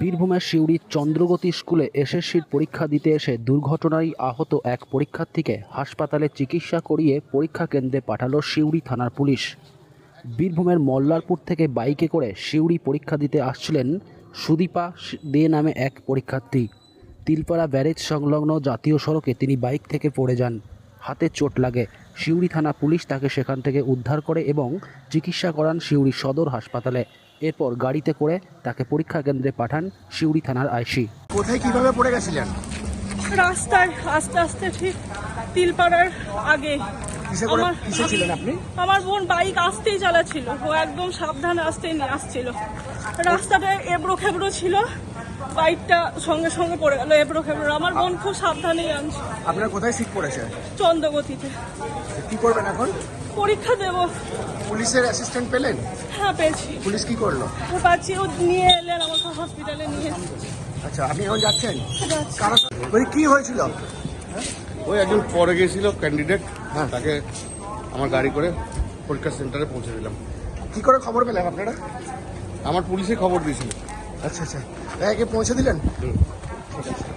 বীরভূমের সিউড়ির চন্দ্রগতি স্কুলে এসএসসির পরীক্ষা দিতে এসে দুর্ঘটনায় আহত এক পরীক্ষার্থীকে হাসপাতালে চিকিৎসা করিয়ে পরীক্ষা কেন্দ্রে পাঠালো সিউড়ি থানার পুলিশ। বীরভূমের মল্লারপুর থেকে বাইকে করে সিউড়ি পরীক্ষা দিতে আসছিলেন সুদীপা দে নামে এক পরীক্ষার্থী। তিলপাড়া ব্যারেজ সংলগ্ন জাতীয় সড়কে তিনি বাইক থেকে পড়ে যান। হাতে চোট লাগে। সিউড়ি থানা পুলিশ তাকে সেখান থেকে উদ্ধার করে এবং চিকিৎসা করান সিউড়ি সদর হাসপাতালে। এরপর গাড়িতে করে তাকে পরীক্ষা কেন্দ্রে পাঠান সিউড়ি থানার আইসি। কোথায় কীভাবে পড়ে গেছিলেন? রাস্তায় আস্তে আস্তে ঠিক তিলপাড়ার আগে। আমার- ছিলেন আপনি? আমার বোন বাইক আসতেই চালাচ্ছিল। ও একদম সাবধানে আসতেই নিয়ে আসছিল। রাস্তাটা এবড়ো খেবড়ো ছিল। বাইকটা সঙ্গে সঙ্গে পড়ে গেল এবড়ো খেবড়ো আমার বোন খুব সাবধানেই আনছে। আপনার কোথায় সিট পড়েছে? চন্দ্রগতিতে। কি করবেন এখন? পরীক্ষা দেব। পুলিশের অ্যাসিস্ট্যান্ট পেলেন? হ্যাঁ পেয়েছি। পুলিশ কি করল? পাচ্ছি ও নিয়ে এলেন আমাকে হসপিটালে নিয়ে আচ্ছা আপনি এখন যাচ্ছেন? যাচ্ছি। কারণ কি হয়েছিল? ওই একজন পরে গিয়েছিল ক্যান্ডিডেট হ্যাঁ। তাকে আমার গাড়ি করে পরীক্ষা সেন্টারে পৌঁছে দিলাম। কি করে খবর পেলেন আপনারা? আমার পুলিশে খবর দিয়েছিল। আচ্ছা আচ্ছা। একে পৌঁছে দিলেন? হুম। ঠিক আছে।